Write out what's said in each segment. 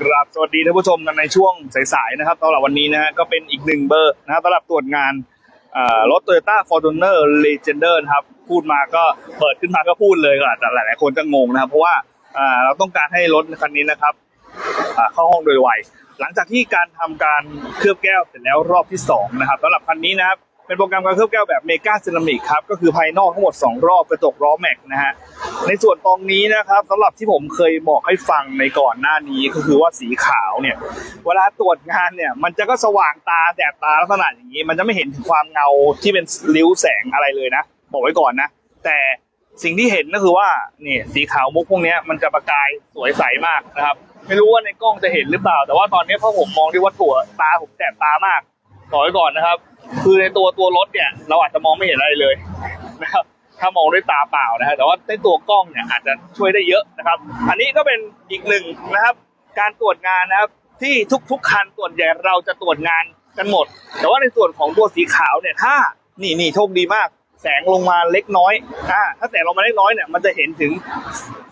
กราบสวัสดีท่านผู้ชมกันในช่วงสายๆนะครับสำหรับวันนี้นะฮะก็เป็นอีกหนึ่งเบอร์นะครับสำหรับตรวจงานเอ่อรถ Toyota Fortuner Legender นะครับพูดมาก็เปิดขึ้นมาก็พูดเลยก็อาจจะหลายๆคนจะงงนะครับ เพราะว่าเราต้องการให้รถคันนี้นะครับเข้าห้องโดยไวหลังจากที่การทำการเคลือบแก้วเสร็จแล้วรอบที่สองนะครับสำหรับคันนี้นะครับ เป็นโปรแกรมการเคลือบแก้วแบบเมกาเซรามิกครับ ก็คือภายนอกทั้งหมด 2 รอบกระจกล้อแม็กนะฮะ ในส่วนตรงนี้นะครับสำหรับที่ผมเคยบอกให้ฟังในก่อนหน้านี้ก็คือว่าสีขาวเนี่ย เวลาตรวจงานเนี่ย มันจะก็สว่างตาแสบตาลักษณะอย่างนี้ มันจะไม่เห็นถึงความเงาที่เป็นริ้วแสงอะไรเลยนะ บอกไว้ก่อนนะ แต่สิ่งที่เห็นก็คือว่านี่สีขาวมุกพวกนี้มันจะประกายสวยใสมากนะครับ ไม่รู้ว่าในกล้องจะเห็นหรือเปล่า แต่ว่าตอนนี้พอผมมองที่วัตถุตาผมแสบตามาก ต่อไว้ก่อนนะครับ คือในตัวตัวรถเนี่ย เราอาจจะมองไม่เห็นอะไรเลยนะครับถ้ามองด้วยตาเปล่านะฮะแต่ว่าในตัวกล้องเนี่ยอาจจะช่วยได้เยอะนะครับ อันนี้ก็เป็นอีกหนึ่งนะครับ การตรวจงานนะครับ ที่ทุกๆคันส่วนใหญ่เราจะตรวจงานกันหมด แต่ว่าในส่วนของตัวสีขาวเนี่ยถ้านี่นี่โชคดีมาก แสงลงมาเล็กน้อยอ่าถ้าแสงลงมาเล็กน้อยเนี่ยมันจะเห็นถึง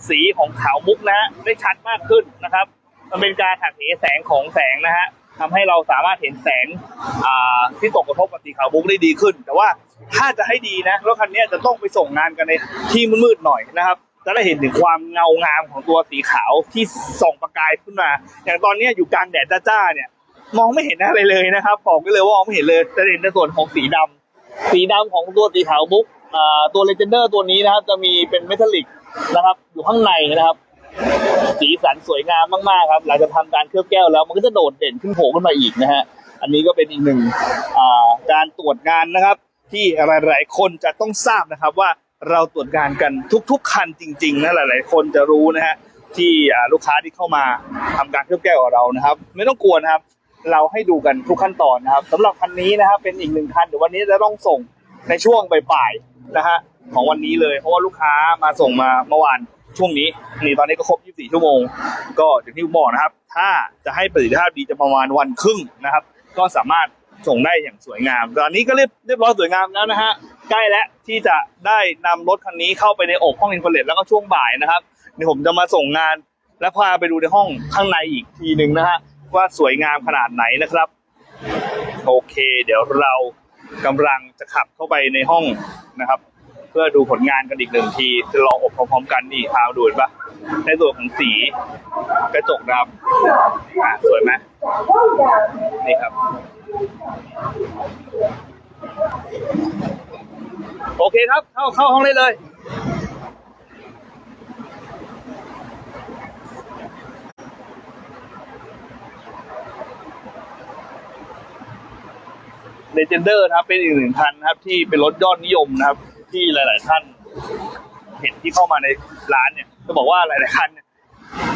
สีของขาวมุกนะฮะได้ชัดมากขึ้นนะครับ มันเป็นการหักเหแสงของแสงนะฮะ ทำให้เราสามารถเห็นแสงที่ตกกระทบกับสีขาวมุกได้ดีขึ้น แต่ว่าถ้าจะให้ดีนะรถคันนี้จะต้องไปส่งงานกันในที่มืดๆหน่อยนะครับจะได้เห็นถึงความเงางามของตัวสีขาวที่ส่องประกายขึ้นมา อย่างตอนนี้อยู่กลางแดดจ้าๆเนี่ย มองไม่เห็นอะไรเลยนะครับบอกได้เลยว่ามองไม่เห็นเลยจะเห็นในส่วนของสีดำสีดำของตัวสีขาวมุกตัวเลเจนเดอร์ตัวนี้นะครับ จะมีเป็นเมทัลลิกนะครับ อยู่ข้างในนะครับ สีสันสวยงามมากๆครับ หลังจากทำการเคลือบแก้วแล้ว มันก็จะโดดเด่นขึ้นโผล่ขึ้นมาอีกนะฮะ อันนี้ก็เป็นอีกหนึ่งการตรวจงานนะครับ ที่หลายๆคนจะต้องทราบนะครับว่าเราตรวจงานกันทุก ๆ คันจริง ๆนะหลาย ๆ คนจะรู้นะฮะที่ลูกค้าที่เข้ามาทำการเคลือบแก้วกับเรานะครับ ไม่ต้องกลัวนะครับ เราให้ดูกันทุกขั้นตอนนะครับสำหรับคันนี้นะครับเป็นอีกหนึ่งคันเดี๋ยววันนี้จะต้องส่งในช่วงบ่ายๆนะฮะของวันนี้เลยเพราะว่าลูกค้ามาส่งมาเมื่อวาน ช่วงนี้นี่ตอนนี้ก็ครบ 24 ชั่วโมง ก็อย่างที่ผมบอกนะครับ ถ้าจะให้ประสิทธิภาพดีจะประมาณวันครึ่งนะครับ ก็สามารถส่งได้อย่างสวยงาม ตอนนี้ก็เรียบเรียบร้อยสวยงามแล้วนะฮะใกล้แล้วที่จะได้นำรถคันนี้เข้าไปในอบห้องอินฟรเรดแล้วก็ช่วงบ่ายนะครับเดี๋ยวผมจะมาส่งงาน และพาไปดูในห้องข้างในอีกทีหนึ่งนะฮะว่าสวยงามขนาดไหนนะครับ โอเค เดี๋ยวเรากำลังจะขับเข้าไปในห้องนะครับ พื่อดูผลงานกันอีกหนึ่งทีจะลองอบพร้อมๆกันนี่พามาดูเห็นปะในส่วนของสีกระจกนะครับอะสวยไหมนี่ครับ โอเคครับ เข้าเข้าห้องได้เลยเลเจนเดอร์นะครับเป็นอีกหนึ่งคันนะครับ ที่เป็นรถยอดนิยมนะครับ ที่หลาย ๆ ท่าน เห็นที่เข้ามาในร้านเนี่ยจะบอกว่าหลาย ๆ คันเนี่ย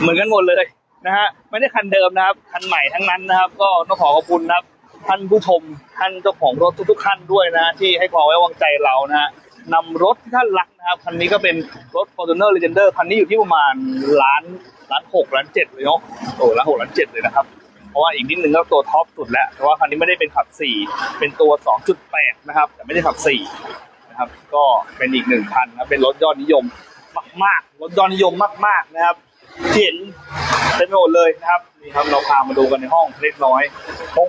เหมือนกันหมดเลยนะฮะไม่ได้คันเดิมนะครับ คันใหม่ทั้งนั้นนะครับ ก็ต้องขอขอบคุณนะครับ ท่านผู้ชมท่านเจ้าของรถทุก ๆ ท่านด้วยนะฮะที่ให้ความไว้วางใจเรานะฮะนำรถที่ท่านรักนะครับคันนี้ก็เป็นรถ Fortuner Legender คันนี้อยู่ที่ประมาณล้านล้านหกล้านเจ็ดเลยเนาะโอ้ล้านหกล้านเจ็ดเลยนะครับเพราะว่าอีกนิดนึงก็ตัวท็อปสุดแล้วแต่ว่าคันนี้ไม่ได้เป็นขับ 4 เป็นตัว 2.8 นะครับ แต่ไม่ได้ขับ 4 นะครับ ก็เป็นอีกหนึ่งคันนะเป็นรถยอดนิยมมากๆรถยอดนิยมมาก ๆนะครับเห็นเต็มไปหมดเลยนะครับนี่ครับเราพามาดูกันในห้องเล็กน้อยห้อง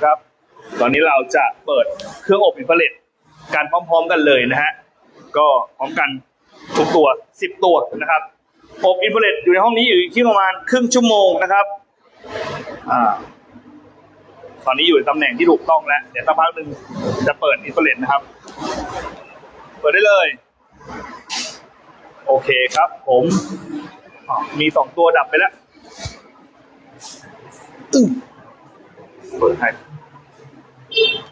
นะครับ ตอนนี้เราจะเปิดเครื่องอบอินฟราเรดกันพร้อมๆกันเลยนะฮะ ก็พร้อมกันทุกตัว 10 ตัวนะครับ อบอินฟราเรดอยู่ในห้องนี้อยู่ที่ประมาณครึ่งชั่วโมงนะครับ อ่า ตอนนี้อยู่ในตำแหน่งที่ถูกต้องแล้ว เดี๋ยวสักพักหนึ่งจะเปิดอินฟราเรดนะครับ เปิดได้เลย โอเคครับ ผมมีสองตัวดับไปแล้ว งเ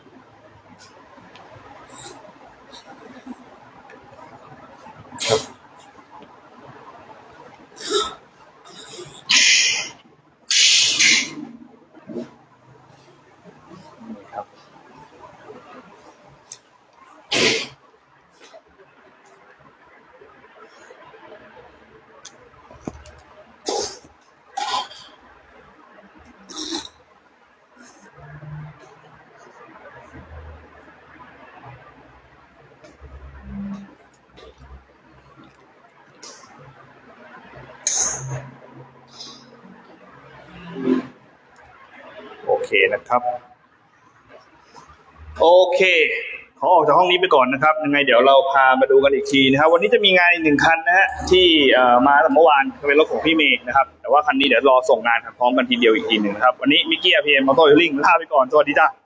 โอเคนะครับ โอเค ขอออกจากห้องนี้ไปก่อนนะครับ ยังไงเดี๋ยวเราพามาดูกันอีกทีนะครับ วันนี้จะมีงานอีกหนึ่งคันนะฮะที่มาตั้งแต่เมื่อวานเป็นรถของพี่เมย์นะครับ แต่ว่าคันนี้เดี๋ยวรอส่งงานพร้อมกันทีเดียวอีกทีหนึ่งนะครับ วันนี้มิกกี้อาพีเอ็มมอเตอร์ลิงลาไปก่อน สวัสดีจ้า